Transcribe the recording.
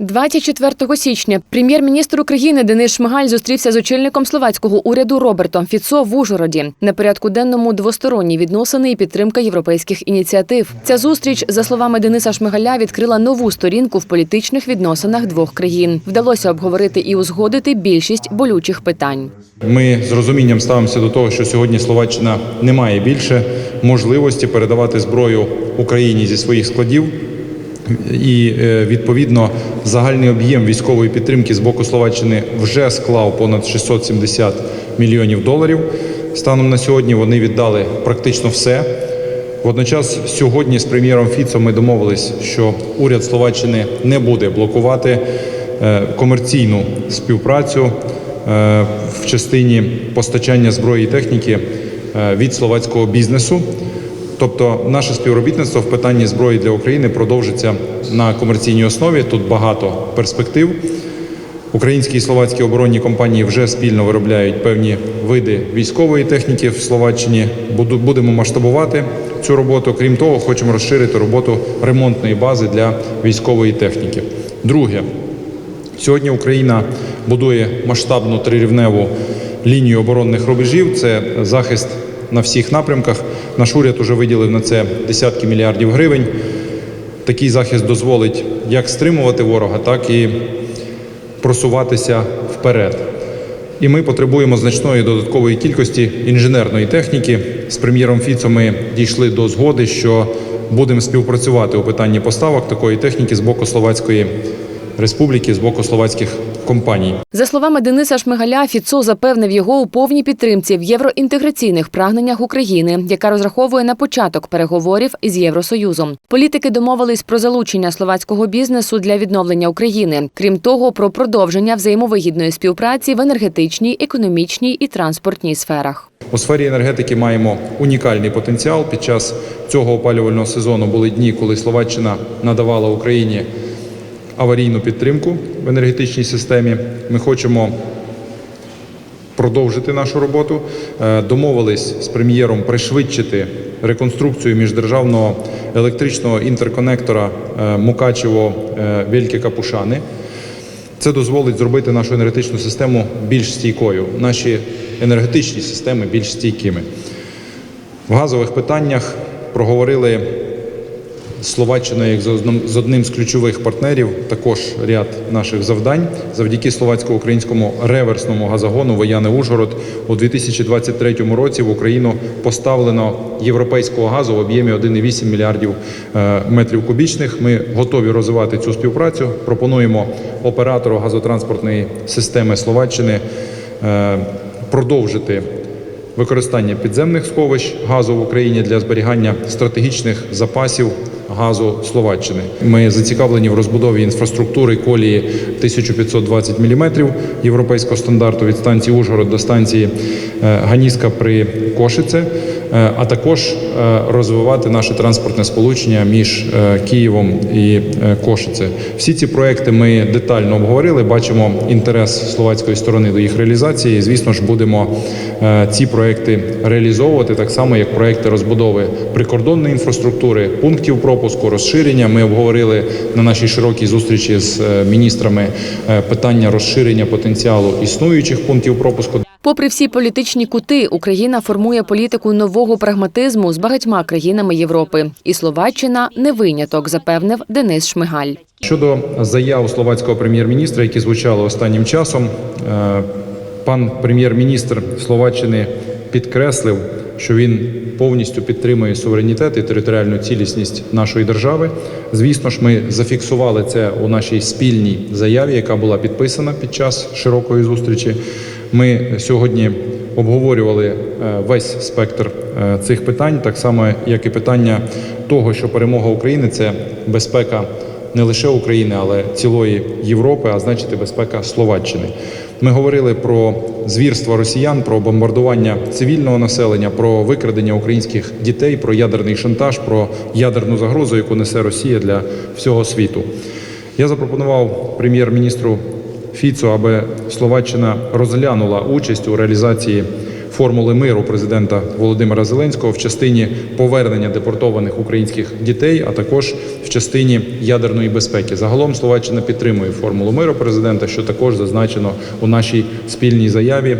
24 січня прем'єр-міністр України Денис Шмигаль зустрівся з очільником словацького уряду Робертом Фіцо в Ужгороді. На порядку денному двосторонні відносини і підтримка європейських ініціатив. Ця зустріч, за словами Дениса Шмигаля, відкрила нову сторінку в політичних відносинах двох країн. Вдалося обговорити і узгодити більшість болючих питань. Ми з розумінням ставимося до того, що сьогодні Словаччина не має більше можливості передавати зброю Україні зі своїх складів. І е, відповідно загальний об'єм військової підтримки з боку Словаччини вже склав понад 670 мільйонів доларів. Станом на сьогодні вони віддали практично все. Водночас сьогодні з прем'єром Фіцо ми домовились, що уряд Словаччини не буде блокувати е, комерційну співпрацю е, в частині постачання зброї і техніки від словацького бізнесу. Тобто наше співробітництво в питанні зброї для України продовжиться на комерційній основі. Тут багато перспектив. Українські і словацькі оборонні компанії вже спільно виробляють певні види військової техніки в Словаччині. Будемо масштабувати цю роботу. Крім того, хочемо розширити роботу ремонтної бази для військової техніки. Друге, Сьогодні Україна будує масштабну трирівневу лінію оборонних рубежів. Це захист на всіх напрямках. Наш уряд уже виділив на це десятки мільярдів гривень. Такий захист дозволить як стримувати ворога, так і просуватися вперед. І ми потребуємо значної додаткової кількості інженерної техніки. З прем'єром Фіцо ми дійшли до згоди, що будемо співпрацювати у питанні поставок такої техніки з боку Словацької Республіки, з боку словацьких компаній. За словами Дениса Шмигаля, Фіцо запевнив його у повній підтримці в євроінтеграційних прагненнях України, яка розраховує на початок переговорів із Євросоюзом. Політики домовились про залучення словацького бізнесу для відновлення України. Крім того, про продовження взаємовигідної співпраці в енергетичній, економічній і транспортній сферах. У сфері енергетики маємо унікальний потенціал. Під час цього опалювального сезону були дні, коли Словаччина надавала Україні аварійну підтримку в енергетичній системі. Ми хочемо продовжити нашу роботу. Е, Домовились з прем'єром пришвидшити реконструкцію міждержавного електричного інтерконектора е, Мукачево е, Вельке Капушани. Це дозволить зробити нашу енергетичну систему більш стійкою, наші енергетичні системи більш стійкими. В газових питаннях проговорили з Словаччиною як з одним- з ключових партнерів також ряд наших завдань. Завдяки словацько-українському реверсному газогону Вояни Ужгород у 2023 році в Україну поставлено європейського газу в об'ємі 1,8 мільярдів е, метрів кубічних. Ми готові розвивати цю співпрацю. Пропонуємо оператору газотранспортної системи Словаччини е, продовжити використання підземних сховищ газу в Україні для зберігання стратегічних запасів газу Словаччини. Ми зацікавлені в розбудові інфраструктури колії 1520 мм європейського стандарту від станції Ужгород до станції е, Ганіска при Кошице, а також е, розвивати наше транспортне сполучення між е, Києвом і е, Кошице. Всі ці проекти ми детально обговорили. Бачимо інтерес словацької сторони до їх реалізації. Звісно ж, будемо е, ці проекти реалізовувати так само, як проекти розбудови прикордонної інфраструктури, пунктів пропуску, розширення. Ми обговорили на нашій широкій зустрічі з е, міністрами е, питання розширення потенціалу існуючих пунктів пропуску. Попри всі політичні кути, Україна формує політику нового прагматизму з багатьма країнами Європи, і Словаччина не виняток, запевнив Денис Шмигаль. Щодо заяв словацького прем'єр-міністра, які звучали останнім часом, е, пан прем'єр-міністр Словаччини підкреслив, що він повністю підтримує суверенітет і територіальну цілісність нашої держави. Звісно ж, ми зафіксували це у нашій спільній заяві, яка була підписана під час широкої зустрічі. Ми сьогодні обговорювали е, весь спектр е, цих питань, так само як і питання того, що перемога України це безпека не лише України, але цілої Європи, а значить безпека Словаччини. Ми говорили про звірства росіян, про бомбардування цивільного населення, про викрадення українських дітей, про ядерний шантаж, про ядерну загрозу, яку несе Росія для всього світу. Я запропонував прем'єр-міністру Фіцо, аби Словаччина розглянула участь у реалізації формули миру президента Володимира Зеленського в частині повернення депортованих українських дітей, а також в частині ядерної безпеки. Загалом Словаччина підтримує формулу миру президента, що також зазначено у нашій спільній заяві